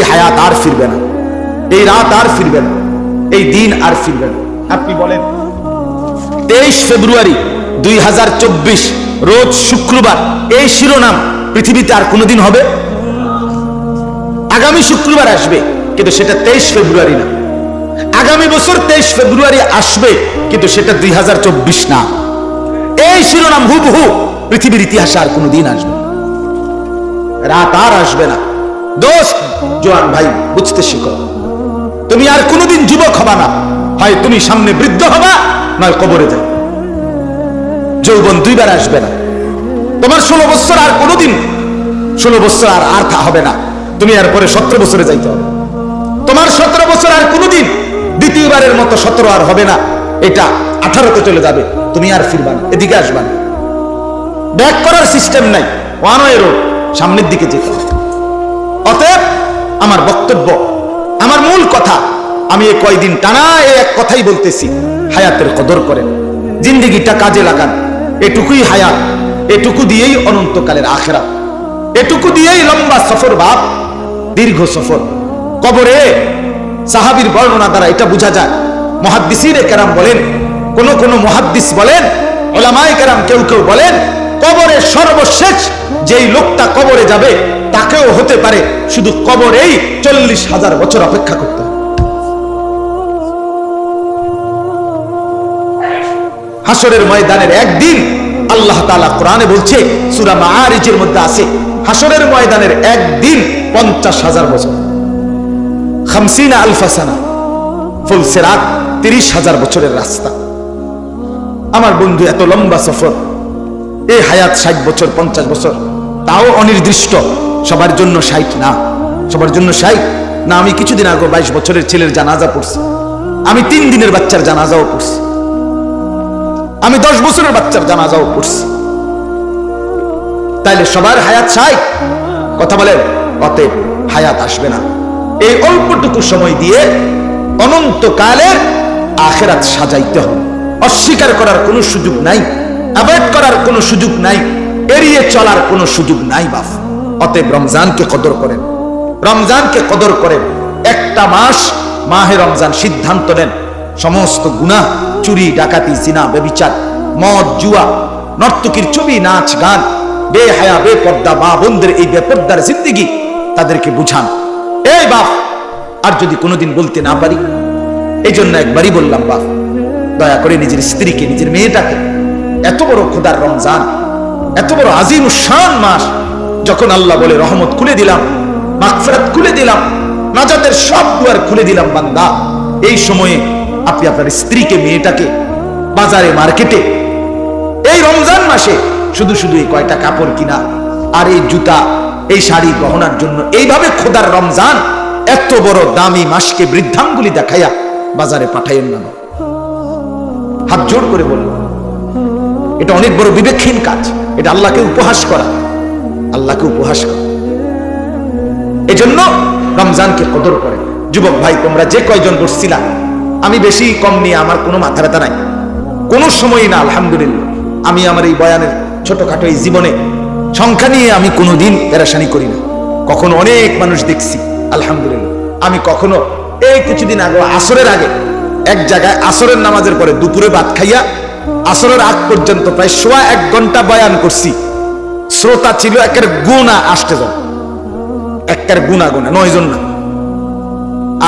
এই হায়াত আর ফিরবে না। এই রাত আর ফিরবে না। এই দিন আর ফিরবে না। আপনি বলেন, তেইশ ফেব্রুয়ারি দুই রোজ শুক্রবার, এই শিরোনাম পৃথিবীতে আর কোনোদিন হবে? আগামী শুক্রবার আসবে, কিন্তু সেটা তেইশ ফেব্রুয়ারি না। আগামী বছর তেইশ ফেব্রুয়ারি আসবে, কিন্তু সেটা দুই হাজার চব্বিশ না। এই শিরোনাম হুবহু পৃথিবীর ইতিহাসে আর কোনোদিন আসবে রাত আর আসবে না। দোস্ত জোয়ান ভাই, বুঝতে শিখো। তুমি আর কোনোদিন যুবক হবা না। হয় তুমি সামনে বৃদ্ধ হবা, নয় কবরে যাবে। যৌবন দুইবার আসবে না। তোমার ষোলো বছর আর কোনোদিন, ষোলো বছর আর আর হবে না। তুমি আর পরে সতেরো বছরে যাইতে হবে। তোমার সতেরো বছর আর কোনোদিন, দ্বিতীয়বারের মতো সতেরো আর হবে না। এটা আঠারোতে চলে যাবে। তুমি আর ফিরবা না, এদিকে আসবা না। ব্যাক করার সিস্টেম নাই। ওয়ান ওয়ে রোড, সামনের দিকে যেতে হবে। অতএব আমার বক্তব্য, আমার মূল কথা, আমি এ কয়দিন টানা এই এক কথাই বলতেছি, হায়াতের কদর করেন, জিন্দিগিটা কাজে লাগান, এটুকুই হায়াত, এটুকু দিয়েই অনন্তকালের আখেরা এটুকু দিয়েই লম্বা সফর বাপ, দীর্ঘ সফর। কবরে সাহাবীর বর্ণনা দ্বারা এটা বোঝা যায়। মহাদ্দিসির কেরাম বলেন, কোন কোন মহাদ্দিস বলেন, ওলামায়ে কেরাম কেউ কেউ বলেন কবরে সর্বশেষ যেই লোকটা কবরে যাবে, তাকেও হতে পারে শুধু কবরেই চল্লিশ হাজার বছর অপেক্ষা করতে হাসরের ময়দানের একদিন আল্লাহ তালা কোরআনে বলছে, সূরা মাআরিজের মধ্যে আছে হাসরের ময়দানের একদিন পঞ্চাশ হাজার বছর। খামসিনা আলফাসানা ফুল সেরাত তিরিশ হাজার বছরের রাস্তা। আমার বন্ধু, এত লম্বা সফর এই হায়াত ষাট বছর, পঞ্চাশ বছর, তাও অনির্দিষ্ট। সবার জন্য ষাট না, সবার জন্য ষাট। না, আমি কিছুদিন আগে বাইশ বছরের ছেলের জানাজা পড়ছি। আমি তিন দিনের বাচ্চার জানাজাও পড়ছি। আমি দশ বছরের বাচ্চার জানাজাও পড়ছি। তাইলে সবার হায়াত ষাট। কথা বলেন, অতএব হায়াত আসবে না। এই অল্পটুকু সময় দিয়ে অনন্তকালের আখেরাত সাজাইতে হবে। অস্বীকার করার কোনো সুযোগ নাই। অ্যাভয়েড করার কোনো সুযোগ নাই, এড়িয়ে চলার কোনো সুযোগ নাই, বাপ। অতএব রমজানকে কদর করেন। রমজানকে কদর করেন। একটা মাস, মাহে রমজান সিদ্ধান্ত নেন। সমস্ত গুনাহ, চুরি, ডাকাতি সিনা বেবিচার মদ, জুয়া, নর্তকীর ছবি, নাচ, গান, বেহায়া, বেপর্দা, মা বোনদের এই বেপর্দার জিন্দিগি তাদেরকে বুঝান। এই বাপ, আর যদি কোনোদিন বলতে না পারি এই জন্য একবারই বললাম, বাপ, দয়া করে নিজের স্ত্রীকে, নিজের মেয়েটাকে এত বড় খোদার রমজান, এত বড় আজিম শান মাস, যখন আল্লাহ বলে, রহমত খুলে দিলাম, মাগফিরাত খুলে দিলাম, নাজাতের সব দুয়ার খুলে দিলাম বান্দা। এই সময়ে আপনি আপনার স্ত্রীকে, মেয়েটাকে বাজারে, মার্কেটে, এই রমজান মাসে শুধু শুধু এই কয়টা কাপড় কিনা আর এই জুতা, এই শাড়ি গহনার জন্য, এইভাবে খোদার রমজান এত বড় দামি মাসকে বৃদ্ধাঙ্গুলি দেখাইয়া বাজারে পাঠাইয়েন না। হাত জোর করে বলল এটা অনেক বড় বিবেকহীন কাজ। এটা আল্লাহকে উপহাস করা। আল্লাহকে উপহাস করা। এজন্য রমজানকে কদর করে। যুবক ভাই, তোমরা যে কয়জন বসছিলা, আমি বেশি কম নিয়ে আমার কোনো মাথা ব্যথা নাই। কোনো সময়ই না, আলহামদুলিল্লাহ। আমি আমার এই বয়ানের ছোটখাটো এই জীবনে সংখ্যা নিয়ে আমি কোনোদিন পেরাশানি করি না। কখনো অনেক মানুষ দেখছি, আলহামদুলিল্লাহ। আমি কখনো, এই কিছুদিন আগে, আসরের আগে, এক জায়গায় আসরের নামাজের পরে দুপুরে ভাত খাইয়া আসরের আগ পর্যন্ত প্রায় সোয়া এক ঘণ্টা বয়ান করছি। শ্রোতা ছিল একের গুণা আসতে জন একের গুণা গুণা, নয় জন না।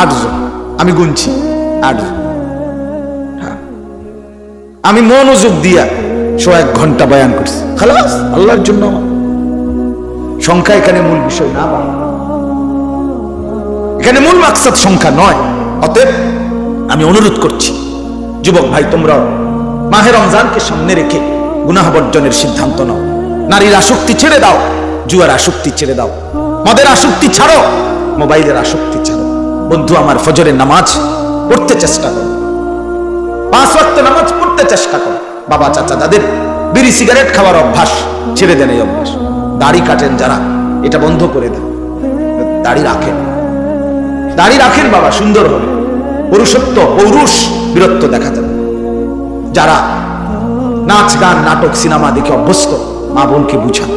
আটজন আমি গুনছি আটজন হ্যাঁ। আমি মনোযোগ দিয়া সোয়া এক ঘণ্টা বয়ান করছি। খালাস, আল্লাহর জন্য সংখ্যা এখানে মূল বিষয় না এখানে মূল মাকসাদ সংখ্যা নয়। অতএব আমি অনুরোধ করছি, যুবক ভাই, তোমরাও মাহে রমজানকে সামনে রেখে গুনাহ বর্জনের সিদ্ধান্ত নাও। নারীর আসক্তি ছেড়ে দাও, জুয়ার আসক্তি ছেড়ে দাও। মদের আসক্তি ছাড়ো, মোবাইলের আসক্তি ছাড়ো। বন্ধু, আমার ফজরের নামাজ পড়তে চেষ্টা করো। পাঁচ ওয়াক্ত নামাজ পড়তে চেষ্টা করো। বাবা, চাচা যাদের বিড়ি, সিগারেট খাওয়ার অভ্যাস ছেড়ে দেন এই অভ্যাস। দাড়ি কাটেন যারা, এটা বন্ধ করে দেন। দাড়ি রাখেন। দাড়ি রাখেন বাবা, সুন্দর হবে। পুরুষত্ব, পৌরুষ, বীরত্ব দেখা যাবে। যারা নাচ, গান, নাটক, সিনেমা দেখে অভ্যস্ত, মা বোনকে বুঝান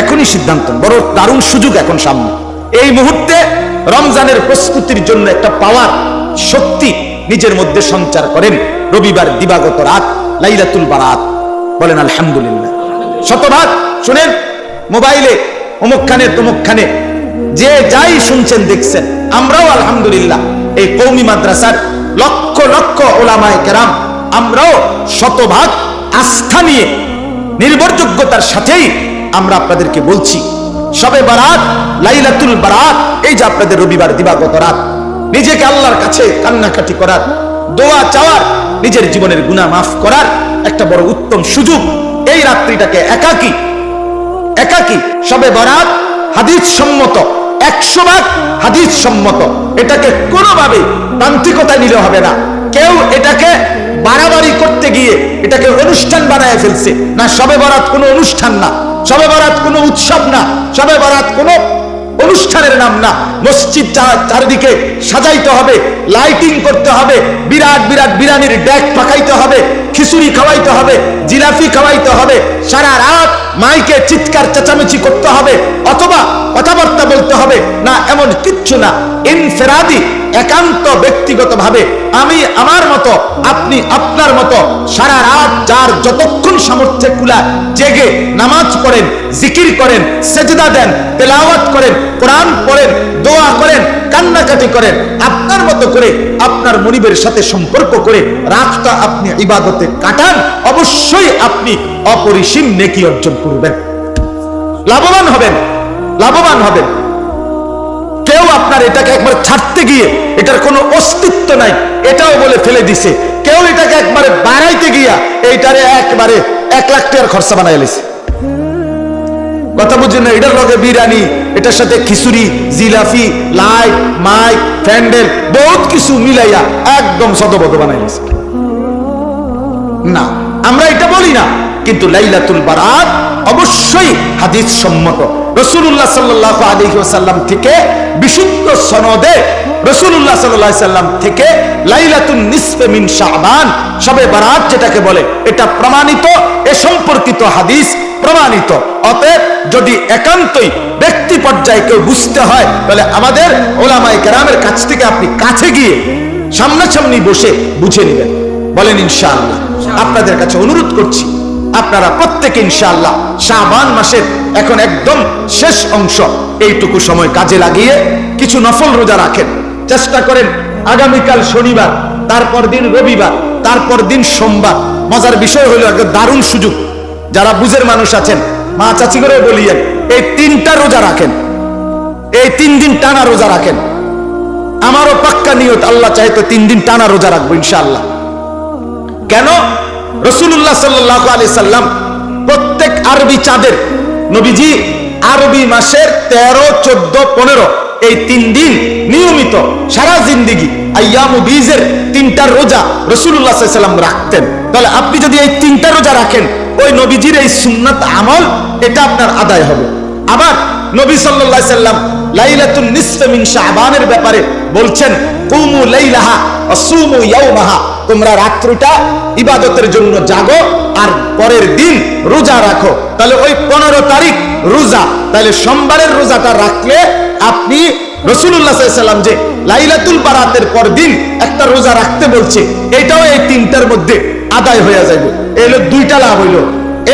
এখনই সিদ্ধান্ত, বড় দারুণ সুযোগ এখন সামনে। এই মুহূর্তে রমজানের প্রস্তুতির জন্য একটা পাওয়ার শক্তি নিজের মধ্যে সঞ্চার করেন রবিবার দিবাগত রাত, লাইলাতুল বারাত। বলেন, আলহামদুলিল্লাহ। শতভাগ, শুনেন, মোবাইলে, অমুকখানে, তমুকখানে, যে যাই শুনছেন, দেখছেন, আমরাও আলহামদুলিল্লাহ, এই কৌমি মাদ্রাসার লক্ষ লক্ষ ওলামায় কেরাম আমরাও শতভাগ আস্থা নিয়ে নির্ভরযোগ্যতার সাথেই আমরা আপনাদেরকে বলছি সবে বারাত, লাইলাতুল বারাত, এই যে আপনাদের রবিবার দিবাগত রাত, নিজেকে আল্লাহর কাছে কান্নাকাটি করার, দোয়া চাওয়ার, নিজের জীবনের গুনাহ মাফ করার একটা বড় উত্তম সুযোগ, এই রাত্রিটাকে একাকী একাকী সবে বরাত, হাদিস সম্মত, একশো ভাগ হাদিস সম্মত, এটাকে কোনোভাবে তান্ত্রিকতায় নিলে হবে না, কেউ এটাকে বাড়াবাড়ি করতে গিয়ে এটাকে অনুষ্ঠান বানায় ফেলছে। না সবে বরাত কোনো অনুষ্ঠান না সবে বরাত কোনো উৎসব না সবে বরাত কোনো অনুষ্ঠানের নাম না। মসজিদটা চারিদিকে সাজাইতে হবে, লাইটিং করতে হবে, বিরাট বিরাট বিরানির ডেক পাকাইতে হবে, খিচুড়ি খাওয়াইতে হবে, জিলাপি খাওয়াইতে হবে, সারা রাত মাইকে চিৎকার চেঁচামেচি করতে হবে, অথবা কথাবার্তা বলতে হবে, না এমন কিচ্ছু না। ইনফেরাদি একান্ত ব্যক্তিগতভাবে আমি আমার মতো, আপনি আপনার মতো সারা রাত যার যতক্ষণ সামর্থ্যে কুলা জেগে নামাজ পড়েন, জিকির করেন, সেজদা দেন, তেলাওয়াত করেন, কোরআন পড়েন, দোয়া করেন, কান্নাকাটি করেন, আপনার মতো করে আপনার মনিবের সাথে সম্পর্ক করে রাতটা আপনি ইবাদতে কাটান, অবশ্যই আপনি অপরিসীম নেকি অর্জন করবেন। লাভবান হবেন লাভবান হবেন। কেউ আপনার এটাকে একবার ছাড়তে গিয়ে এটার কোনো অস্তিত্ব নাই, এটাও বলে ফেলে দিছে। কেউ এটাকে একবারে বাড়াইতে গিয়া এইটারে একবারে এক লাখ টাকার খরচা বানাই লিছে। কথা বুঝছেন না, এটার লগে বিরিয়ানি, এটার সাথে খিচুড়ি জিলাফি লাইট মাইক প্যান্ডেল, বহুত কিছু মিলাইয়া একদম সদবদ বানাই না, আমরা এটা বলি না। কিন্তু লাইলাতুল বারাত অবশ্যই হাদিস সম্মত। রসুল্লাহ সাল্লাহ আলহি সাল্লাম থেকে বিশুদ্ধ সনদে রসুল্লাহ সাল্লাহ সাল্লাম থেকে লাইলাতুল নিসফে মিন শাবান সবে বারাত যেটাকে বলে, এটা প্রমাণিত, এ সম্পর্কিত হাদিস প্রমাণিত। অতএব যদি একান্তই ব্যক্তি পর্যায়ে কেউ বুঝতে হয়, তাহলে আমাদের ওলামাই কেরামের কাছ থেকে আপনি কাছে গিয়ে সামনাসামনি বসে বুঝে নেবেন। বলেন ইনশাআল্লাহ। আপনাদের কাছে অনুরোধ করছি আপনারা প্রত্যেকে ইনশাআল্লাহ শাবান মাসের এখন একদম শেষ অংশ। এইটুকু সময় কাজে লাগিয়ে কিছু নফল রোজা রাখেন। চেষ্টা করেন আগামীকাল শনিবার, তারপর দিন রবিবার, তারপর দিন সোমবার। মজার বিষয় হলো একটা দারুণ সুযোগ। যারা বুঝের মানুষ আছেন, মা চাচি করে বলিয়েন, এই তিনটা রোজা রাখেন। এই তিন দিন টানা রোজা রাখেন। আমারও পাক্কা নিয়ত, আল্লাহ চাইতো তিন দিন টানা রোজা রাখব ইনশাআল্লাহ। কেন? রসুল্লাহ সাল্লাহ আলি সাল্লাম প্রত্যেক আরবি চাঁদের নবীজি আরবি মাসের তেরো, চোদ্দ, পনেরো, এই তিন দিন নিয়মিত সারা জিন্দিগি আয়ামু বীজের তিনটা রোজা রসুল্লাহ সাল্লাম রাখতেন। তাহলে আপনি যদি এই তিনটা রোজা রাখেন, ওই নবীজির এই সুন্নাত আমল, এটা আপনার আদায় হবে। আবার নবী আলাইহি সাল্লাম লাইলাতুন নিসফে মিন শাবানের ব্যাপারে বলছেন, কুমু লাইলাহা ওয়াসুমু ইয়াওমাহা তোমরা রাত্রিটা ইবাদতের জন্য জাগো আর পরের দিন রোজা রাখো। তাহলে ওই 15 তারিখ রোজা। তাহলে সোমবারের রোজাটা রাখলে আপনি যে লাইলাতুল বারাতের পর দিন একটা রোজা রাখতে বলছে, এটাও এই তিনটার মধ্যে আদায় হয়ে যাবে এলো দুইটা লাভ হইল।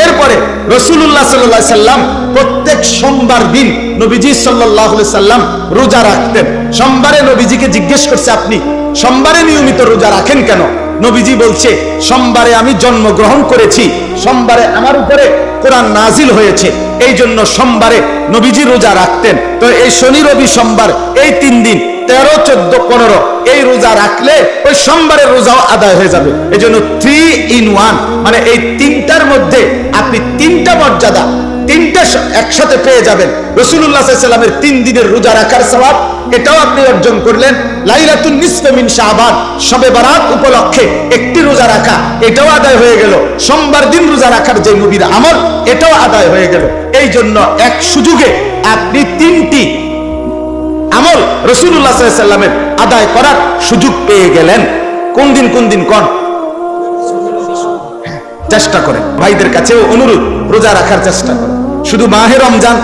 এরপরে রসুল্লাহ সাল্লাহ সাল্লাম প্রত্যেক সোমবার দিন নবীজি সাল্লাহ সাল্লাম রোজা রাখতেন। সোমবারে নবীজিকে জিজ্ঞেস করছে, আপনি সোমবারে নিয়মিত রোজা রাখেন কেন? নবীজি বলছে, সোমবারে আমি জন্মগ্রহণ করেছি, সোমবারে আমার উপরে কোরআন নাজিল হয়েছে এই জন্য সোমবারে নবীজি রোজা রাখতেন। তো এই শনি, রবি, সোমবার, এই তিন দিন, তেরো, চোদ্দ, পনেরো, এই রোজা রাখলে ওই সোমবারের রোজাও আদায় হয়ে যাবে। এই জন্য থ্রি ইন ওয়ান মানে এই তিনটার মধ্যে আপনি তিনটা মর্যাদা, তিনটা একসাথে পেয়ে যাবেন। রসুল্লাহ সাল্লামের তিন দিনের রোজা রাখার স্বভাব এটাও আপনি অর্জন করলেন। লাইলাতুন নিসফে মিন শাবান, শবে বারাত উপলক্ষে একটি রোজা রাখা, এটাও আদায় হয়ে গেল। সোমবার দিন রোজা রাখার যে নবীর আমল, এটাও আদায় হয়ে গেল। এই জন্য এক সুযোগে আপনি তিনটি আমল রসুল্লাহ সাল্লামের আদায় করার সুযোগ পেয়ে গেলেন। কোন দিন কোন দিন, কন? চেষ্টা করেন। ভাইদের কাছেও অনুরোধ, রোজা রাখার চেষ্টা করেন। শুধু মাহে রমজান,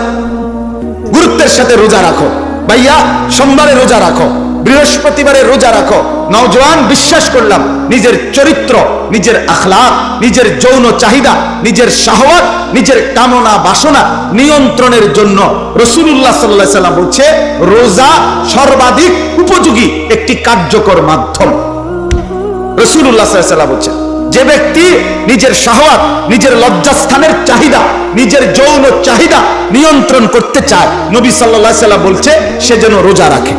গুরুত্বের সাথে রোজা রাখো। ভাইয়া, সোমবারে রোজা রাখো, বৃহস্পতিবারে রোজা রাখো। নওজোয়ান, বিশ্বাস করলাম, নিজের চরিত্র, নিজের আখলাক, নিজের যৌন চাহিদা, নিজের শাহওয়াত, নিজের কামনা বাসনা নিয়ন্ত্রণের জন্য রসুল্লাহ সাল্লাহ সাল্লাম বলছে, রোজা সর্বাধিক উপযোগী একটি কার্যকর মাধ্যম। রসুল্লাহ সাল্লাম বলছেন যে ব্যক্তি নিজের শাহওয়াত, নিজের লজ্জাস্থানের চাহিদা, নিজের যৌন চাহিদা নিয়ন্ত্রণ করতে চায়, নবী সাল্লাহ সাল্লাম বলছে, সে যেন রোজা রাখে।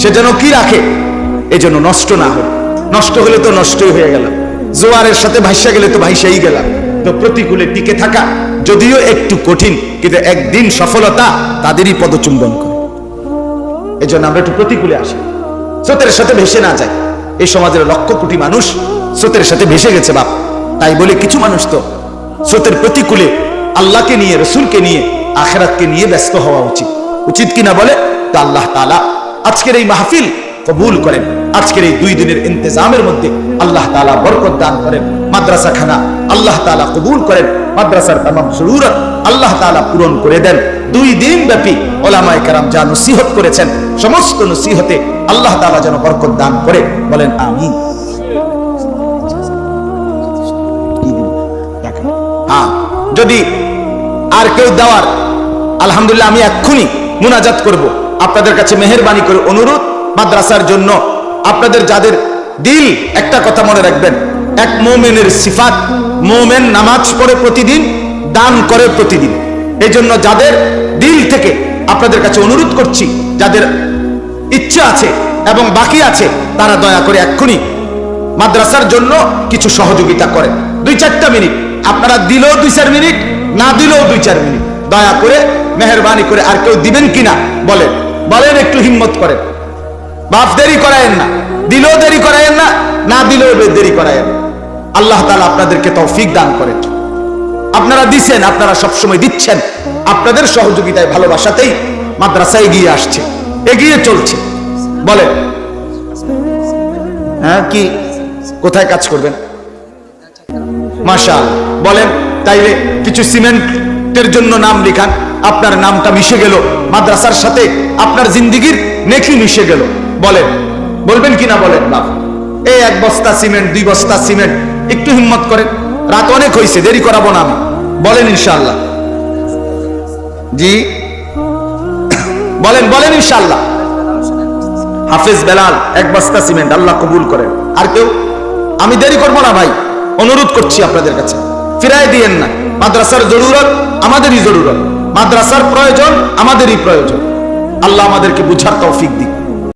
সে যেন কি রাখে? এ যেন নষ্ট না হয়। নষ্ট হলে তো নষ্টই হয়ে গেল জোয়ারের সাথে ভাইসা গেলে তো ভাইসাই গেলাম। তো প্রতিকূলে টিকে থাকা যদিও একটু কঠিন, কিন্তু একদিন সফলতা তাদেরই পদচুম্বন করে। এই জন্য আমরা একটু প্রতিকূলে আসি। স্রোতের সাথে ভেসে না যায় এই সমাজের লক্ষ কোটি মানুষ স্রোতের সাথে ভেসে গেছে বাপ। তাই বলে কিছু মানুষ তো স্রোতের প্রতিকূলে আল্লাহকে নিয়ে, রসুলকে নিয়ে, আখেরাতকে নিয়ে ব্যস্ত হওয়া উচিত। উচিত কিনা বলে? তো আল্লাহ তালা আজকের এই মাহফিল কবুল করেন। আজকের এই দুই দিনের ইন্তজামের মধ্যে আল্লাহ তালা বরকত দান করেন। মাদ্রাসা খানা আল্লাহ তালা কবুল করেন। মাদ্রাসার তামাম জরুরত আল্লাহ তালা পূরণ করে দেন। দুই দিন ব্যাপী ওলামায় কারাম যা নসিহত করেছেন, সমস্ত নসিহতে আল্লাহ তালা যেন বরকত দান করে। বলেন আমিন। হ্যাঁ যদি আর কেউ দেওয়ার, আলহামদুলিল্লাহ আমি এক্ষুনি মুনাজাত করব। আপনাদের কাছে মেহরবানি করে অনুরোধ, মাদ্রাসার জন্য আপনাদের যাদের দিল, একটা কথা মনে রাখবেন, এক মোমেনের সিফাত, মোমেন নামাজ পড়ে প্রতিদিন, দান করে প্রতিদিন। এই জন্য যাদের দিল থেকে আপনাদের কাছে অনুরোধ করছি, যাদের ইচ্ছা আছে এবং বাকি আছে, তারা দয়া করে এক্ষুনি মাদ্রাসার জন্য কিছু সহযোগিতা করেন। দুই চারটা মিনিট। আপনারা দিলেও দুই চার মিনিট, না দিলেও দুই চার মিনিট। দয়া করে মেহরবানি করে আর কেউ দিবেন কিনা বলেন। বলেন একটু হিম্মত করেন। বাপ, দেরি করায়েন না। দিলেও দেরি করায়েন না না দিলেও দেরি করায়েন আল্লাহ তালা আপনাদেরকে তৌফিক দান করেন। আপনারা দিচ্ছেন আপনারা সবসময় দিচ্ছেন। আপনাদের সহযোগিতায়, ভালোবাসাতেই মাদ্রাসা এগিয়ে আসছে। এগিয়ে চলছে। বলেন। হ্যাঁ কি? কোথায় কাজ করবেন? মাশাল। বলেন, তাইলে কিছু সিমেন্টের জন্য নাম লিখান। আপনার নামটা মিশে গেল, মাদ্রাসার সাথে আপনার জিন্দিগির নেকি মিশে গেল। বলেন, বলবেন কিনা বলেন বাপ? এই এক বস্তা সিমেন্ট, দুই বস্তা সিমেন্ট, একটু হিম্মত করেন। রাত অনেক হয়েছে দেরি করাবো না আমি। বলেন ইনশাল্লাহ জি? বলেন বলেন ইনশাল্লাহ হাফেজ বেলাল, এক বস্তা সিমেন্ট, আল্লাহ কবুল করেন। আর কেউ? আমি দেরি করব না ভাই। অনুরোধ করছি আপনাদের কাছে। ফিরাই দিয়েন না। মাদ্রাসার জরুরত আমাদেরই জরুরত। মাদ্রাসার প্রয়োজন আমাদেরই প্রয়োজন। আল্লাহ আমাদেরকে বুঝার তৌফিক দিক।